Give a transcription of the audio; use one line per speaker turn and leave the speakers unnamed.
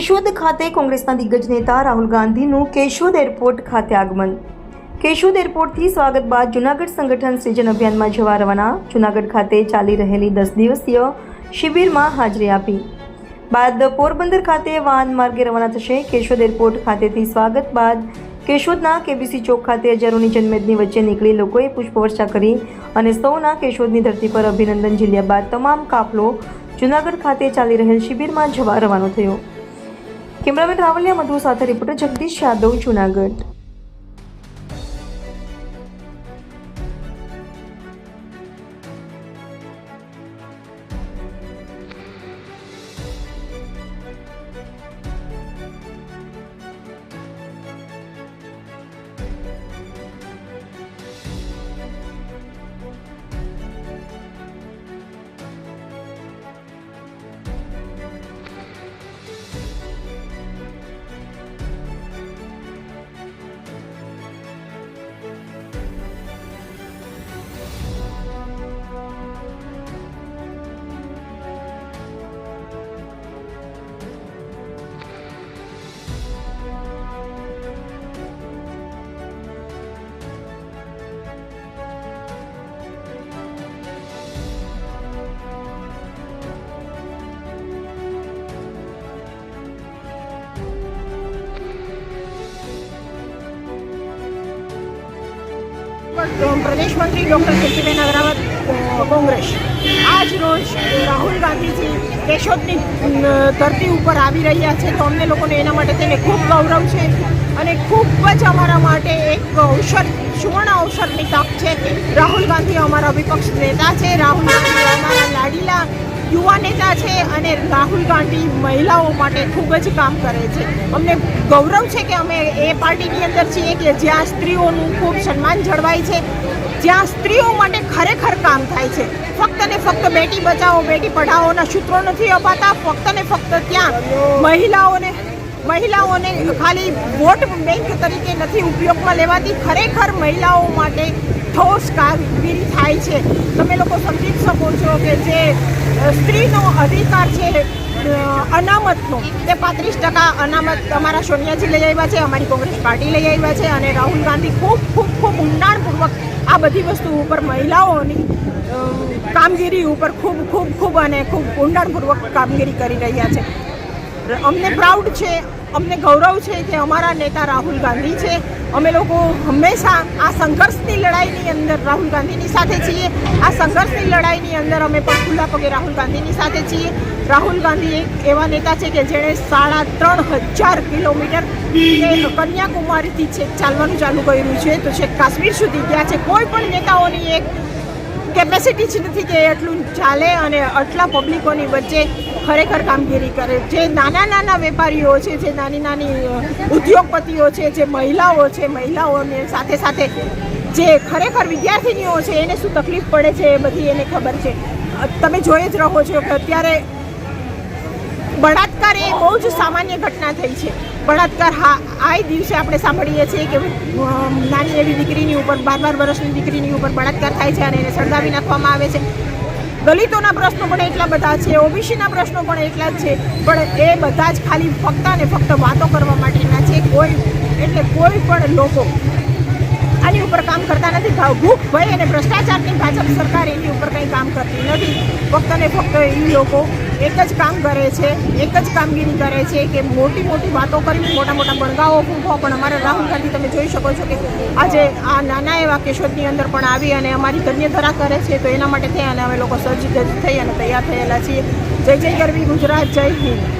કેશોદ ખાતે કોંગ્રેસના દિગ્ગજ નેતા રાહુલ ગાંધીનું કેશોદ એરપોર્ટ ખાતે આગમન. કેશોદ એરપોર્ટથી સ્વાગત બાદ જૂનાગઢ સંગઠન સૃજન અભિયાનમાં જવા રવાના. જૂનાગઢ ખાતે ચાલી રહેલી દસ દિવસીય શિબિરમાં હાજરી આપી. બાદ પોરબંદર ખાતે વાહન માર્ગે રવાના થશે. કેશોદ એરપોર્ટ ખાતેથી સ્વાગત બાદ કેશોદના કેબીસી ચોક ખાતે હજારોની જનમેદની વચ્ચે નીકળી લોકોએ પુષ્પવર્ષા કરી અને સૌના કેશોદની ધરતી પર અભિનંદન ઝીલ્યા બાદ તમામ કાફલો જૂનાગઢ ખાતે ચાલી રહેલ શિબિરમાં જવા રવાનો થયો. કેમેરામેન રાવલિયા મધુ સાથે રિપોર્ટર જગદીશ યાદવ જૂનાગઢ.
પ્રદેશ મંત્રી ડૉક્ટર કીર્તિબેન અગ્રવાલ અ, કોંગ્રેસ. આજ રોજ રાહુલ ગાંધીજી કેશોદની ધરતી ઉપર આવી રહ્યા છે. તો અમને લોકોને એના માટે તેને ખૂબ ગૌરવ છે અને ખૂબ જ અમારા માટે એક અવસર સુવર્ણ અવસરની તક છે. રાહુલ ગાંધી અમારા વિપક્ષ નેતા છે. રાહુલ ગાંધી અમારા લાડીલા યુવા નેતા છે અને રાહુલ ગાંધી મહિલાઓ માટે ખૂબ જ કામ કરે છે. અમને ગૌરવ છે કે અમે એ પાર્ટીની અંદર છીએ કે જ્યાં સ્ત્રીઓનું ખૂબ સન્માન જળવાય છે. જ્યાં સ્ત્રીઓ માટે ખરેખર કામ થાય છે. ફક્ત ને ફક્ત બેટી બચાવો, બેટી પઢાઓના સૂત્રો નથી અપાતા. ફક્ત ને ફક્ત ત્યાં મહિલાઓને મહિલાઓને ખાલી વોટ બેંક તરીકે નથી ઉપયોગમાં લેવાતી, ખરેખર મહિલાઓ માટે ઠોસ કામગીરી થાય છે. તમે લોકો સમજી શકો છો કે જે સ્ત્રીનો અધિકાર છે અનામતનો તે પાંત્રીસ ટકા અનામત અમારા સોનિયાજી લઈ આવ્યા છે, અમારી કોંગ્રેસ પાર્ટી લઈ આવ્યા છે અને રાહુલ ગાંધી ખૂબ ખૂબ ખૂબ ઊંડાણપૂર્વક આ બધી વસ્તુ ઉપર મહિલાઓની કામગીરી ઉપર ખૂબ ખૂબ ખૂબ અને ખૂબ ઊંડાણપૂર્વક કામગીરી કરી રહ્યા છે. અમને પ્રાઉડ છે અમને ગૌરવ છે કે અમારા નેતા રાહુલ ગાંધી છે. અમે લોકો હંમેશા આ સંઘર્ષની લડાઈની અંદર રાહુલ ગાંધીની સાથે છીએ. આ સંઘર્ષની લડાઈની અંદર અમે પણ ખુલ્લા પગે રાહુલ ગાંધીની સાથે છીએ. રાહુલ ગાંધી એક એવા નેતા છે કે જેણે સાડા ત્રણ હજાર કિલોમીટર કન્યાકુમારીથી છે ચાલવાનું ચાલુ કર્યું છે. તો છે કાશ્મીર સુધી ગયા છે. કોઈ પણ નેતાઓની એક કેપેસિટી જ નથી કે એટલું ચાલે અને આટલા પબ્લિકોની વચ્ચે ખરેખર કામગીરી કરે. જે નાના નાના વેપારીઓ છે, જે નાની નાની ઉદ્યોગપતિઓ છે, જે મહિલાઓ છે, મહિલાઓને સાથે સાથે જે ખરેખર વિદ્યાર્થીનીઓ છે, એને શું તકલીફ પડે છે એ બધી એને ખબર છે. તમે જોઈ જ રહો છો કે અત્યારે બળાત્કાર એ બહુ જ સામાન્ય ઘટના થઈ છે. બળાત્કાર હા, આ દિવસે આપણે સાંભળીએ છીએ કે નાની એવી દીકરીની ઉપર બાર બાર વર્ષની દીકરીની ઉપર બળાત્કાર થાય છે અને એને સળગાવી નાખવામાં આવે છે. દલિતોના પ્રશ્નો પણ એટલા બધા છે, ઓબીસીના પ્રશ્નો પણ એટલા જ છે, પણ એ બધા જ ખાલી ફક્ત ને ફક્ત વાતો કરવા માટેના છે. કોઈ, એટલે કોઈ પણ લોકો આની ઉપર કામ કરતા નથી ભૂખ ભય અને ભ્રષ્ટાચારની ભાજપ સરકાર એની ઉપર કંઈ કામ કરતી નથી. ફક્ત ને ફક્ત એ લોકો એક જ કામ કરે છે, એક જ કામગીરી કરે છે કે મોટી મોટી વાતો કરવી મોટા મોટા બણગાઓ ફૂંકો પણ અમારા રાહુલ ગાંધી તમે જોઈ શકો છો કે આજે આ નાના એવા કેશોદની અંદર પણ આવી અને અમારી ધન્યધરા કરે છે, તો એના માટે થઈ અને અમે લોકો સજ્જ થઈ અને તૈયાર થયેલા છીએ. જય જય ગરવી ગુજરાત, જય હિન્દ.